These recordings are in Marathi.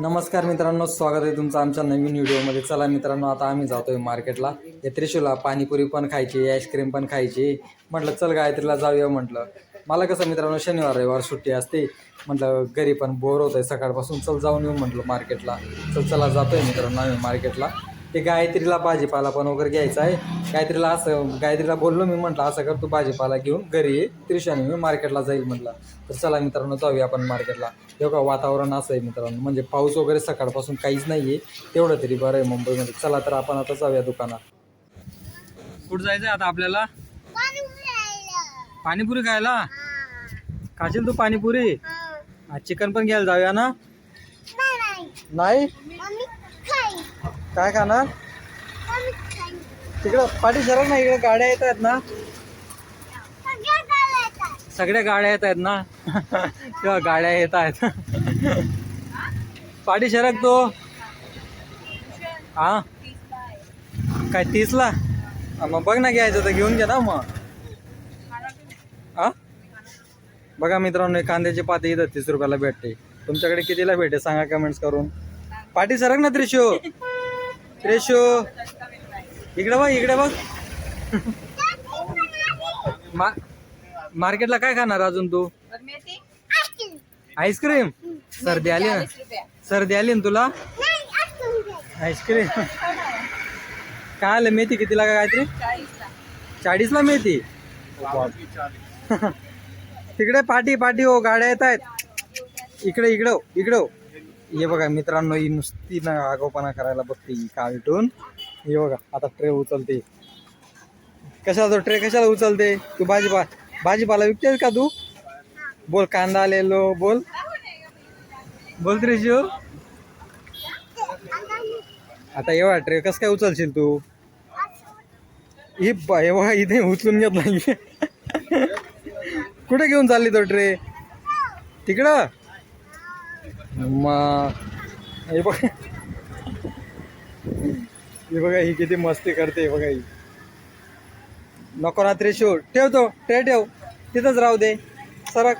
नमस्कार मित्रांनो स्वागत आहे तुमचं आमच्या नवीन व्हिडिओमध्ये. चला मित्रांनो आता आम्ही जातोय मार्केटला. या त्रिशूला पाणीपुरी पण खायची आईस्क्रीम पण खायची. म्हटलं चल गायत्रीला जाऊया म्हटलं. मला कसं मित्रांनो शनिवार रविवार सुट्टी असते. म्हटलं घरी पण बोर होत आहे सकाळपासून. चल जाऊन येऊ म्हटलं मार्केटला. चल चला जातोय मित्रांनो आम्ही मार्केटला. ते गायत्रीला भाजीपाला पण वगैरे घ्यायचा आहे. गायत्रीला असं गायत्रीला बोललो मी म्हटलं असं कर तू भाजीपाला घेऊन घरी ये त्रिशाने मी मार्केटला जाईल म्हटलं. तर चला मित्रांनो जाऊया आपण मार्केटला. तेव्हा वातावरण असं आहे मित्रांनो. म्हणजे पाऊस वगैरे सकाळपासून काहीच नाही आहे तेवढं तरी बरं आहे मुंबईमध्ये. चला तर आपण आता जाऊया दुकानात. कुठं जायचं आहे आता आपल्याला? पाणीपुरी खायला? खाशील तू पाणीपुरी? चिकन पण घ्यायला जाऊया ना? नाही? काय खाणार? तिकडं पाठी सरक ना इकडे गाड्या येत आहेत ना. सगळ्या गाड्या येत आहेत ना. तेव्हा गाड्या येत आहेत. पाठी सरक तो. हा? काय तीसला? मग बघ ना घ्यायचं तर घेऊन घे ना मग. हा? बघा मित्रांनो कांद्याची पाती इथं तीस रुपयाला भेटते. तुमच्याकडे कितीला भेटते सांगा कमेंट्स करून. पाठी सरक ना त्रिशू फ्रेशो इकडे बघ इकडे बघ. मा मार्केटला काय खाणार अजून तू? आईस्क्रीम. सर्दी आली ना? सर्दी आली ना तुला? आईस्क्रीम. काय आलं मेथी कितीला काय काहीतरी? चाळीसला मेथी? तिकडे पाठी पाठी हो गाड्या येत आहेत. इकडे इकडं इकडं हो, हो. हे बघा मित्रांनो ही नुसती ना आगोपणा करायला बघते ही कार्टून हे बघा आता ट्रे उचलते. कशाला तो ट्रे कशाला उचलते? तू भाजीपा भाजीपाला विकतेस का तू? बोल कांदा आलेलो बोल. बोल त्रिशू. आता एवढा ट्रे कस काय उचलशील तू? ही ब- इथे उचलून घेत नाही कुठे घेऊन चालली तो ट्रे? तिकडं? मग हे बघ. हे बघा ही किती मस्ती करते हे बघा ही. नको रात्री शो ठेव तो ट्रे ठेव. तिथंच राहू दे. सरक.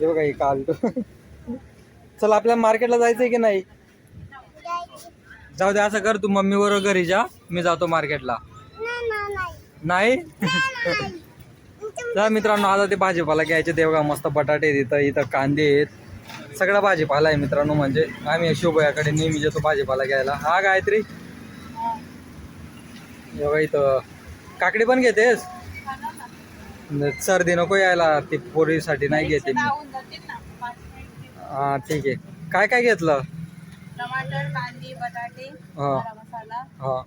हे बघा ही काल चल आपल्या मार्केटला जायचंय की नाही? जाऊ दे असं कर तू मम्मी बरोबर घरी जा. मी जातो मार्केटला नाही? मित्रांनो आता ते भाजीपाला घ्यायचे. ते बघा मस्त बटाटे इथं इथं कांदे आहेत. सगळा भाजीपाला आहे मित्रांनो म्हणजे आम्ही शुभयाकडे नेहमी येतो भाजीपाला घ्यायला. हा गायत्री? हे बघा इथं. काकडी पण घेतेस? सर्दी नको यायला ती पोरीसाठी नाही घेते मी. हा ठीक आहे. काय काय घेतलं? टमाटर कांदे बटाटे हा. हा.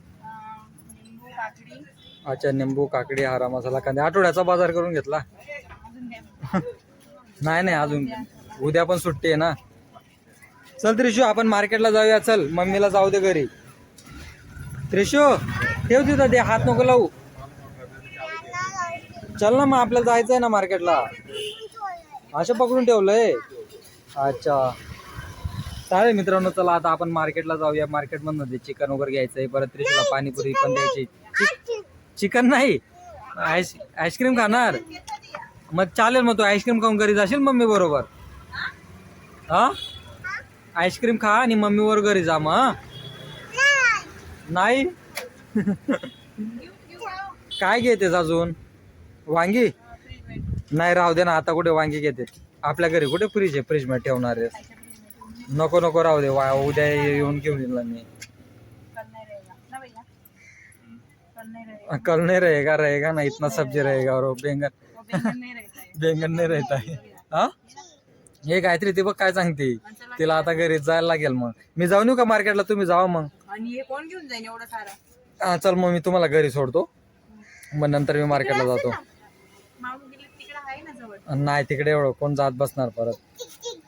अच्छा निंबू काकडी हरा मसाला कांदे. आठवड्याचा बाजार करून घेतला. नाही नाही अजून उद्या पण सुट्टी आहे ना. चल त्रिशू आपण मार्केटला जाऊया. चल मम्मीला जाऊ दे घरी. त्रिशू ठेव तिथं दे हात नको लावू. चल ना मग आपल्याला जायचं आहे ना मार्केटला. असं पकडून ठेवलंय. अच्छा. चालेल मित्रांनो चला आता आपण मार्केटला जाऊया. मार्केटमधनं ते चिकन वगैरे घ्यायचंय परत त्रिशूला पाणीपुरी पण द्यायची. चिकन नाही आईस आईस्क्रीम खाणार. मग चालेल मग तू आईस्क्रीम खाऊन घरी जाशील मम्मी बरोबर? हा? आईस्क्रीम खा आणि मम्मी बरोबर घरी जा मग? नाही? काय घेतेस अजून? वांगी? नाही राहू दे ना आता कुठे वांगी घेते. आपल्या घरी कुठे फ्रीज आहे? फ्रीजमध्ये ठेवणार आहे नको नको राहू दे वा उद्या येऊन घेऊन येईल मी. कल नहीं रहेगा रहेगा ना इतना सब्जी रहेगा और बैंगन बैंगन नहीं रहता है। रहता है? हा गायत्री ती बघ काय सांगते? तिला आता घरी जायला लागेल मग. मी जाऊन येऊ का मार्केटला? तुम्ही जावा मग. आणि हे कोण घेऊन जाईन एवढं सारं? हा चल मग मी तुम्हाला घरी सोडतो. मग नंतर मी मार्केटला जातो. माऊ गेले तिकडे आहे ना जवळ. नाही तिकडे एवढं कोण जात बसणार परत?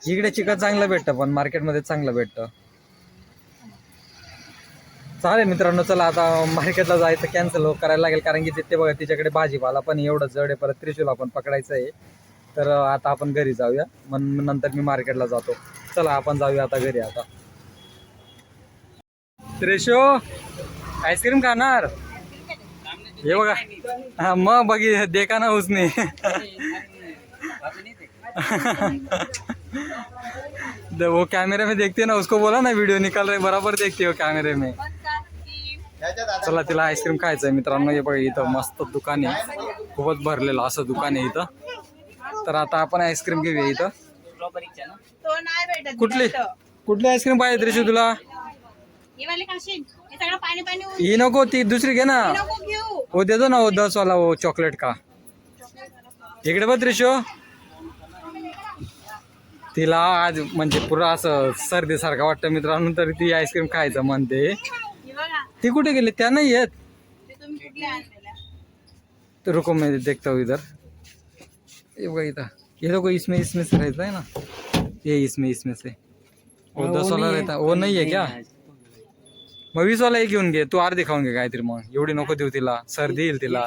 इकडे चिकन चांगलं भेटतं पण मार्केटमध्ये चांगलं भेटतं. चालेल मित्रांनो चला आता मार्केटला जायचं कॅन्सल करायला लागेल कारण की तिथे बघा तिच्याकडे भाजीपाला पण एवढं जड आहे परत त्रिशूला पण पकडायचं आहे. तर आता आपण घरी जाऊया. मग नंतर मी मार्केटला जातो. चला आपण जाऊया आता घरी आता. रेशो आईस्क्रीम खाणार? हे बघा. हा मग बघी देखा ना उसने. वो कैमरे में देखते ना उसको बोला ना व्हिडिओ निकाल रहे बराबर देखते हो कॅमेरे में. चला तिला आईस्क्रीम खायचं आहे मित्रांनो. हे बघा इथं मस्त दुकान आहे. खूपच भरलेलं असं दुकान आहे इथं. तर आता आपण आईस्क्रीम घेऊया इथं. कुठली. कुठली आईस्क्रीम पाहिजे त्रिशू तुला? ही हे ही नको ती दुसरी घे ना. नको घेऊ. वो दे दो ना वो दस वाला वो चॉकलेट का. इकडे बघ त्रिशू. तिला आज म्हणजे पुरं असं सर्दी सारखं वाटतं मित्रांनो तरी ती आईस्क्रीम खायचं म्हणते. ही ती कुठे गेली? त्या नाही येत. रुको मैं देखता हूँ इधर. ये वो इधर ये देखो इसमें इसमें से रहता है ना? ये इसमें इसमें से। वो दस वाला रहता है। वो नहीं है क्या? मग वीस वाला एक घेऊन घे तू अर्धी खाऊन घे काहीतरी मग एवढी नको देऊ तिला। सर्दी येईल तिला।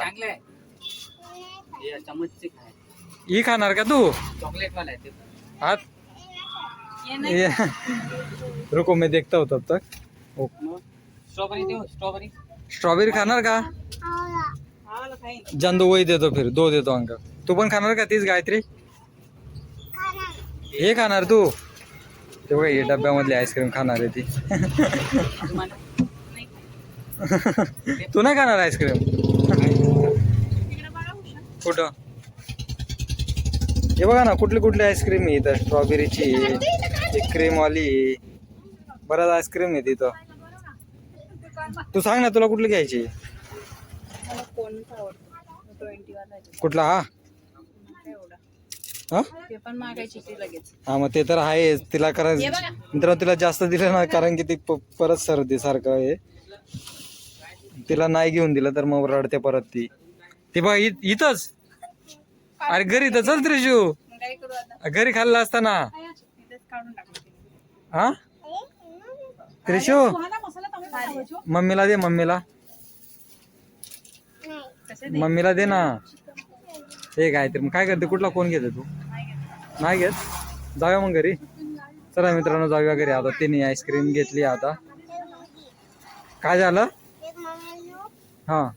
ही खाणार का तू? चॉकलेट वाला आहे ते. हात. ये रुको मैं देखता हूँ तब तक. Strawberry strawberry. स्ट्रॉबेरी खाणार का? हा खाईन. जांदू वही देतो फिर. दो देतो अंक. तू पण खाणार का तीच गायत्री? हे खाणार तू? ते बघा हे डब्यामधली आईस्क्रीम खाणार आहे ती. तू नाही खाणार आईस्क्रीम कुठं? हे बघा ना कुठली कुठली आईस्क्रीम आहे इथं? स्ट्रॉबेरीची क्रीमवाली बऱ्याच आईस्क्रीम आहे तिथं. तू सांग ना तुला कुठली घ्यायची? कुठला हा? हा? ते पण मागायची ती लगेच. हा मग ते तर आहे तिला कारण हे बघा. मित्रांनो तिला जास्त दिलं ना कारण की ती प- परत सर्दी सारखं आहे. तिला नाही घेऊन दिलं तर मग रडते परत ती. ती बघ इ- इथंच. अरे घरी तर चल त्रिशू. मग काय करू आता? घरी खाल्लं असताना. इथेच काढून टाकू तिने. हा? त्रिशू? मम्मीला दे मम्मीला. दे? मम्मीला दे ना. हे काय तर मग काय करते? कुठला कोण घेते तू? नाही घेत. जाऊया मग घरी. चला मित्रांनो जाऊया घरी. आता तिने आईस्क्रीम घेतली आता. काय झालं? हा.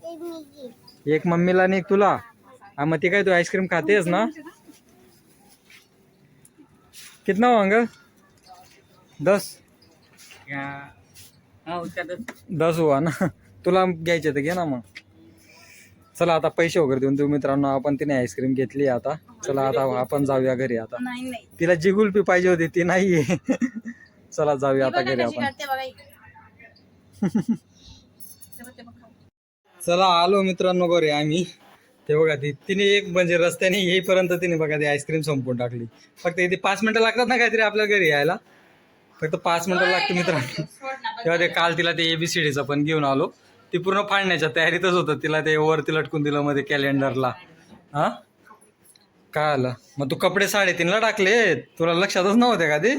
एक मम्मीला आणि एक तुला. हा मग ती काय तू आईस्क्रीम खातेस ना? कितना हो अंकल हा दस. दस हुआ ना? तुला घ्यायचे तर घे ना मग. चला आता पैसे वगैरे देऊन देऊ मित्रांनो. आपण तिने आईस्क्रीम घेतली आता. चला आता आपण जाऊया घरी आता. नाही नाही. तिला जी कुल्फी पाहिजे होती ती नाहीये चला जाऊया आता घरी आपण. चला आलो मित्रांनो घरी आम्ही. ते बघा ती तिने एक म्हणजे रस्त्याने येईपर्यंत तिने बघा ती आईस्क्रीम संपवून टाकली. फक्त इथे पाच मिनिटं लागतात ना काहीतरी आपल्या घरी यायला? फक्त पाच मिनिटं लागते मित्रांनो. तेव्हा ते काल तिला ते एबीसीडीचं पण घेऊन आलो. ती पूर्ण फाडण्याच्या तयारीतच होतं. तिला ते वरती लटकून दिलं मध्ये कॅलेंडरला हा? काय आलं? मग तू कपडे साडेतीनला टाकले. तुला लक्षातच नव्हते का ते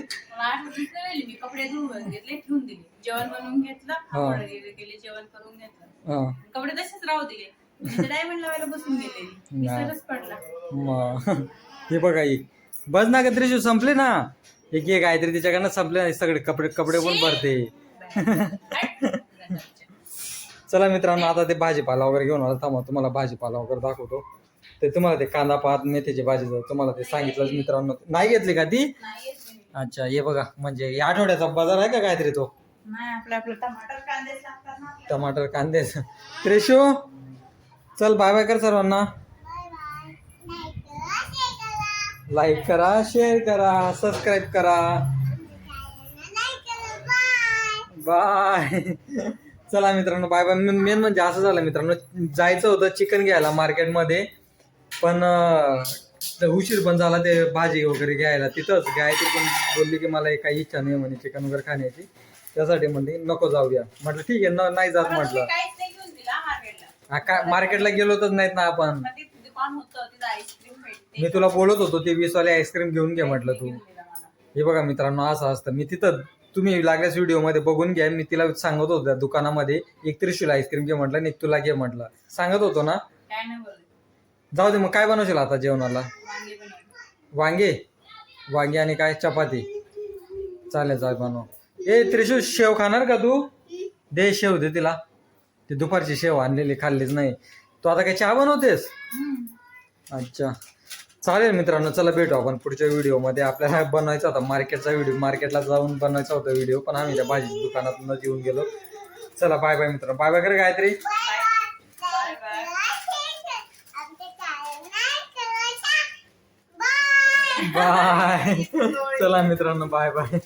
जेवण बनवून घेतलं हा. आंघोळ वगैरे केली जेवण करून घेतलं कपडे तसेच राहू दिले डायमंड लावायला बसून गेलेली नाही. विसरच पडला. मग. बघा ही बस ना का त्रिशू संपले ना? एक एक काहीतरी तिच्याकडनं संपले नाही सगळे कपडे कपडे पण भरते. चला मित्रांनो आता ते भाजीपाला वगैरे घेऊन आला. थांबा तुम्हाला भाजीपाला वगैरे दाखवतो. ते तुम्हाला ते कांदा पात मेथीची भाजी तुम्हाला ते सांगितलंच मित्रांनो. नाही घेतली का ती. अच्छा हे बघा म्हणजे या आठवड्याचा बाजार आहे का काहीतरी तो. टमाटर कांदे. त्रिशू चल बाय बाय कर सर्वांना. लाईक करा शेअर करा सबस्क्राईब करा. बाय चला मित्रांनो बाय बाय मेन म्हणजे असं झालं मित्रांनो जायचं होतं चिकन घ्यायला मार्केटमध्ये पण उशीर पण झाला ते भाजी वगैरे घ्यायला तिथंच. गायत्री पण बोलली की मला काही इच्छा नाही म्हणे चिकन वगैरे खाण्याची. त्यासाठी म्हणली नको जाऊया. म्हटलं ठीक आहे न- नाही जात म्हटलं. हा, काय मार्केटला गेलो तर नाहीत ना आपण. मी तुला बोलत होतो ते वीस वाले आईस्क्रीम घेऊन घे म्हटलं तू. हे बघा मित्रांनो असं असतं. मी तिथं तुम्ही लागल्यास व्हिडिओमध्ये बघून घ्या. मी तिला सांगत होतो त्या दुकानामध्ये एक त्रिशूल आईस्क्रीम घे म्हटलं आणि एक तुला घे म्हटलं. सांगत होतो ना? जाऊ दे मग काय बनवशील आता जेवणाला? वांगे वांगे? आणि काय? चपाती. चालेल चालेल बनव. ए त्रिशूल शेव खाणार का तू? दे शेव दे तिला. ती दुपारची शेव आणलेली खाल्लीच नाही. तू आता काय चहा बनवतेस. अच्छा. चालेल मित्रांनो चला भेटू आपण पुढच्या व्हिडिओमध्ये. आपल्याला बनवायचा होता मार्केटचा व्हिडिओ. मार्केटला जाऊन बनवायचा होता व्हिडिओ पण आम्ही त्या भाजी दुकानातूनच येऊन गेलो. चला बाय बाय मित्रांनो. बाय बाय करे गायत्री? बाय चला मित्रांनो बाय बाय